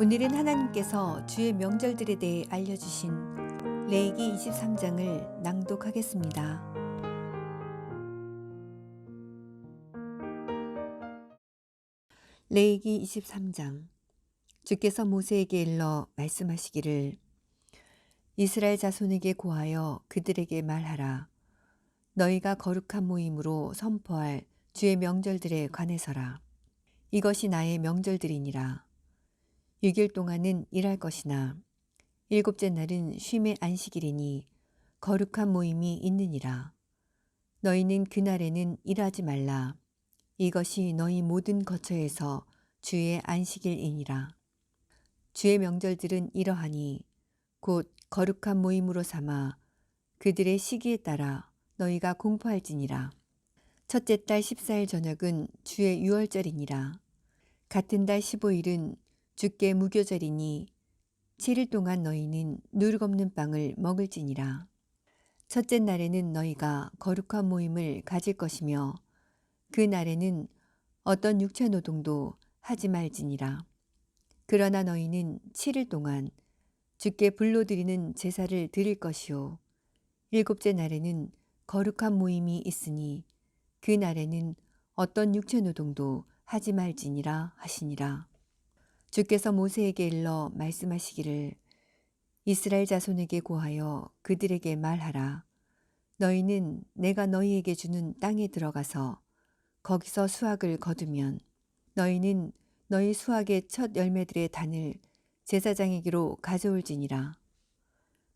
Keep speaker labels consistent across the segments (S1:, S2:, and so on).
S1: 오늘은 하나님께서 주의 명절들에 대해 알려주신 레이기 23장을 낭독하겠습니다. 레이기 23장 주께서 모세에게 일러 말씀하시기를 이스라엘 자손에게 고하여 그들에게 말하라. 너희가 거룩한 모임으로 선포할 주의 명절들에 관해서라. 이것이 나의 명절들이니라. 6일 동안은 일할 것이나 일곱째 날은 쉼의 안식일이니 거룩한 모임이 있느니라. 너희는 그날에는 일하지 말라. 이것이 너희 모든 거처에서 주의 안식일이니라. 주의 명절들은 이러하니 곧 거룩한 모임으로 삼아 그들의 시기에 따라 너희가 공포할지니라. 첫째 달 14일 저녁은 주의 유월절이니라. 같은 달 15일은 주께 무교절이니 7일 동안 너희는 누룩 없는 빵을 먹을지니라. 첫째 날에는 너희가 거룩한 모임을 가질 것이며 그 날에는 어떤 육체 노동도 하지 말지니라. 그러나 너희는 7일 동안 주께 불로드리는 제사를 드릴 것이요. 일곱째 날에는 거룩한 모임이 있으니 그 날에는 어떤 육체 노동도 하지 말지니라 하시니라. 주께서 모세에게 일러 말씀하시기를 이스라엘 자손에게 고하여 그들에게 말하라. 너희는 내가 너희에게 주는 땅에 들어가서 거기서 수확을 거두면 너희는 너희 수확의 첫 열매들의 단을 제사장에게로 가져올지니라.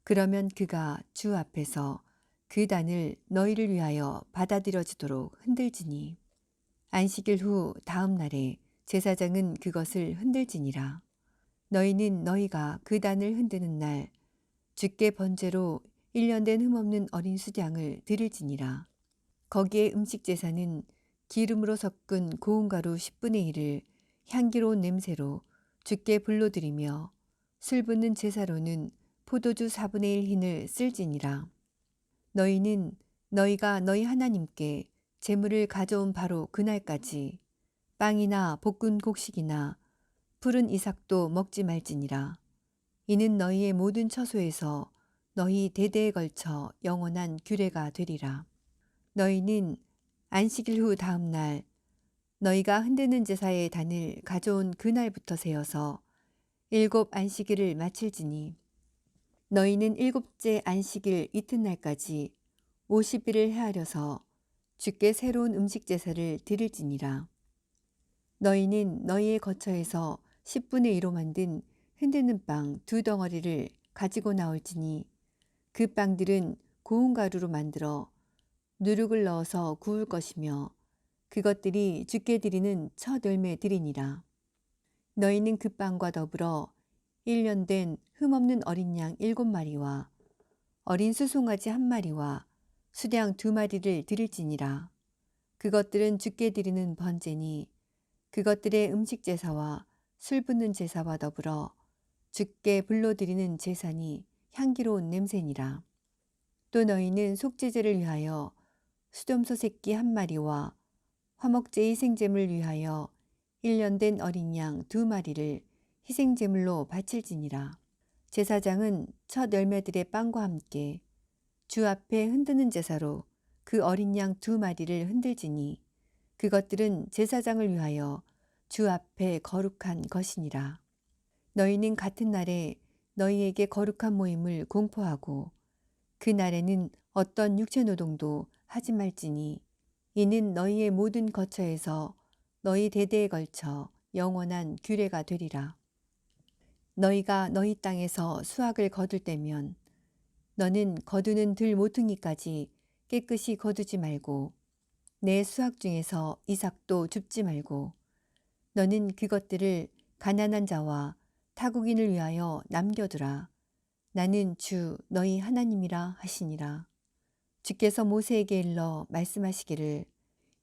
S1: 그러면 그가 주 앞에서 그 단을 너희를 위하여 받아들여지도록 흔들지니 안식일 후 다음 날에 제사장은 그것을 흔들지니라. 너희는 너희가 그 단을 흔드는 날 주께 번제로 1년 된 흠없는 어린 수장을 드릴지니라. 거기에 음식 제사는 기름으로 섞은 고운 가루 10분의 1을 향기로운 냄새로 주께 불러드리며 술 붓는 제사로는 포도주 4분의 1 흰을 쓸지니라. 너희는 너희가 너희 하나님께 재물을 가져온 바로 그날까지 빵이나 볶은 곡식이나 푸른 이삭도 먹지 말지니라. 이는 너희의 모든 처소에서 너희 대대에 걸쳐 영원한 규례가 되리라. 너희는 안식일 후 다음 날 너희가 흔드는 제사의 단을 가져온 그날부터 세어서 일곱 안식일을 마칠지니 너희는 일곱째 안식일 이튿날까지 50일을 헤아려서 주께 새로운 음식 제사를 드릴지니라. 너희는 너희의 거처에서 10분의 1로 만든 흔드는 빵 두 덩어리를 가지고 나올지니 그 빵들은 고운 가루로 만들어 누룩을 넣어서 구울 것이며 그것들이 주께 드리는 첫 열매들이니라. 너희는 그 빵과 더불어 1년 된 흠없는 어린 양 일곱 마리와 어린 수송아지 한 마리와 수량 두 마리를 드릴지니라. 그것들은 주께 드리는 번제니 그것들의 음식 제사와 술 붓는 제사와 더불어 주께 불러드리는 제사니 향기로운 냄새니라. 또 너희는 속죄제를 위하여 수dom소 새끼 한 마리와 화목제 희생제물 위하여 1년 된 어린 양 두 마리를 희생제물로 바칠지니라. 제사장은 첫 열매들의 빵과 함께 주 앞에 흔드는 제사로 그 어린 양 두 마리를 흔들지니 그것들은 제사장을 위하여 주 앞에 거룩한 것이니라. 너희는 같은 날에 너희에게 거룩한 모임을 공포하고 그 날에는 어떤 육체 노동도 하지 말지니 이는 너희의 모든 거처에서 너희 대대에 걸쳐 영원한 규례가 되리라. 너희가 너희 땅에서 수확을 거둘 때면 너는 거두는 들 모퉁이까지 깨끗이 거두지 말고 내 수확 중에서 이삭도 줍지 말고 너는 그것들을 가난한 자와 타국인을 위하여 남겨두라. 나는 주 너희 하나님이라 하시니라. 주께서 모세에게 일러 말씀하시기를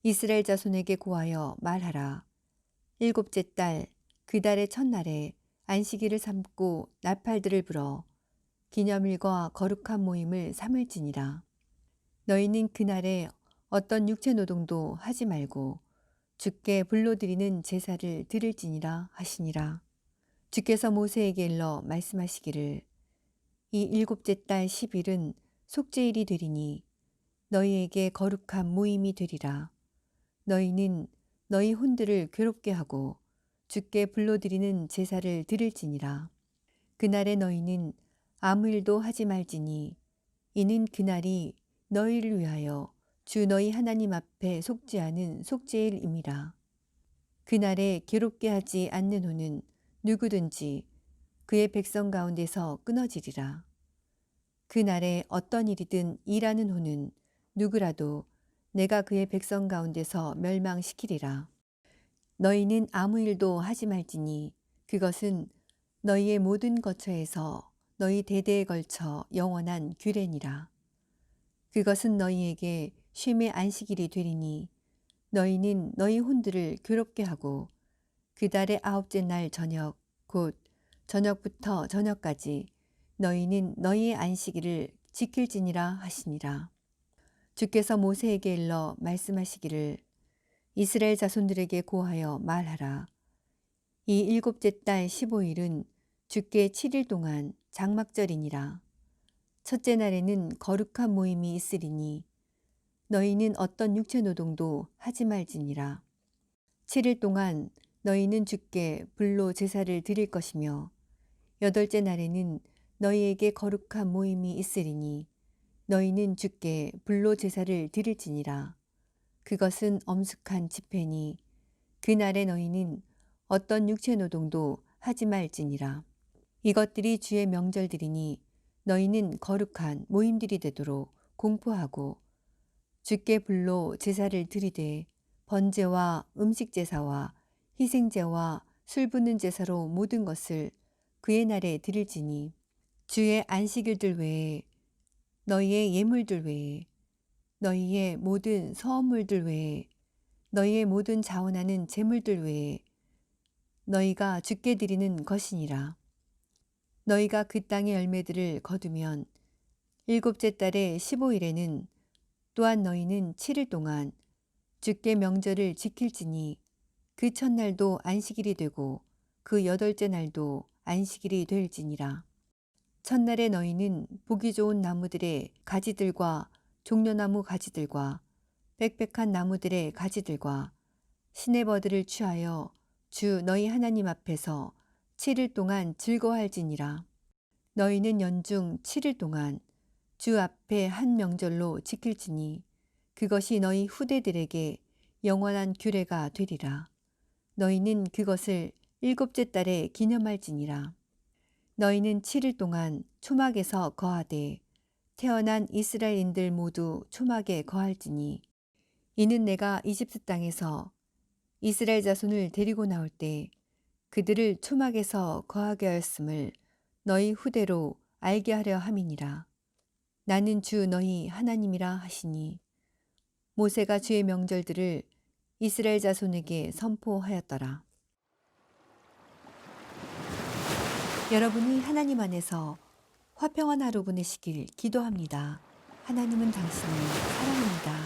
S1: 이스라엘 자손에게 고하여 말하라. 일곱째 달 그 달의 첫날에 안식일을 삼고 나팔들을 불어 기념일과 거룩한 모임을 삼을지니라. 너희는 그날에 어떤 육체 노동도 하지 말고 주께 불러드리는 제사를 드릴지니라 하시니라. 주께서 모세에게 일러 말씀하시기를 이 일곱째 달 10일은 속죄일이 되리니 너희에게 거룩한 모임이 되리라. 너희는 너희 혼들을 괴롭게 하고 주께 불러드리는 제사를 드릴지니라. 그날에 너희는 아무 일도 하지 말지니 이는 그날이 너희를 위하여 주 너희 하나님 앞에 속죄하는 속죄일임이라. 그날에 괴롭게 하지 않는 호는 누구든지 그의 백성 가운데서 끊어지리라. 그날에 어떤 일이든 일하는 호는 누구라도 내가 그의 백성 가운데서 멸망시키리라. 너희는 아무 일도 하지 말지니 그것은 너희의 모든 거처에서 너희 대대에 걸쳐 영원한 규례니라. 그것은 너희에게 쉼의 안식일이 되리니 너희는 너희 혼들을 괴롭게 하고 그 달의 아홉째 날 저녁 곧 저녁부터 저녁까지 너희는 너희의 안식일을 지킬지니라 하시니라. 주께서 모세에게 일러 말씀하시기를 이스라엘 자손들에게 고하여 말하라. 이 일곱째 달 15일은 주께 7일 동안 장막절이니라. 첫째 날에는 거룩한 모임이 있으리니 너희는 어떤 육체 노동도 하지 말지니라. 7일 동안 너희는 주께 불로 제사를 드릴 것이며 여덟째 날에는 너희에게 거룩한 모임이 있으리니 너희는 주께 불로 제사를 드릴지니라. 그것은 엄숙한 집회니 그날에 너희는 어떤 육체 노동도 하지 말지니라. 이것들이 주의 명절들이니 너희는 거룩한 모임들이 되도록 공포하고 주께 불로 제사를 드리되 번제와 음식 제사와 희생제와 술 붓는 제사로 모든 것을 그의 날에 드릴지니 주의 안식일들 외에 너희의 예물들 외에 너희의 모든 서원물들 외에 너희의 모든 자원하는 재물들 외에 너희가 주께 드리는 것이니라. 너희가 그 땅의 열매들을 거두면 일곱째 달의 15일에는 또한 너희는 7일 동안 주께 명절을 지킬지니 그 첫날도 안식일이 되고 그 여덟째 날도 안식일이 될지니라. 첫날에 너희는 보기 좋은 나무들의 가지들과 종려나무 가지들과 빽빽한 나무들의 가지들과 시내버들을 취하여 주 너희 하나님 앞에서 7일 동안 즐거워할지니라. 너희는 연중 7일 동안 주 앞에 한 명절로 지킬지니 그것이 너희 후대들에게 영원한 규례가 되리라. 너희는 그것을 일곱째 달에 기념할지니라. 너희는 7일 동안 초막에서 거하되 태어난 이스라엘인들 모두 초막에 거할지니 이는 내가 이집트 땅에서 이스라엘 자손을 데리고 나올 때 그들을 초막에서 거하게 하였음을 너희 후대로 알게 하려 함이니라. 나는 주 너희 하나님이라 하시니 모세가 주의 명절들을 이스라엘 자손에게 선포하였더라. 여러분이 하나님 안에서 화평한 하루 보내시길 기도합니다. 하나님은 당신을 사랑합니다.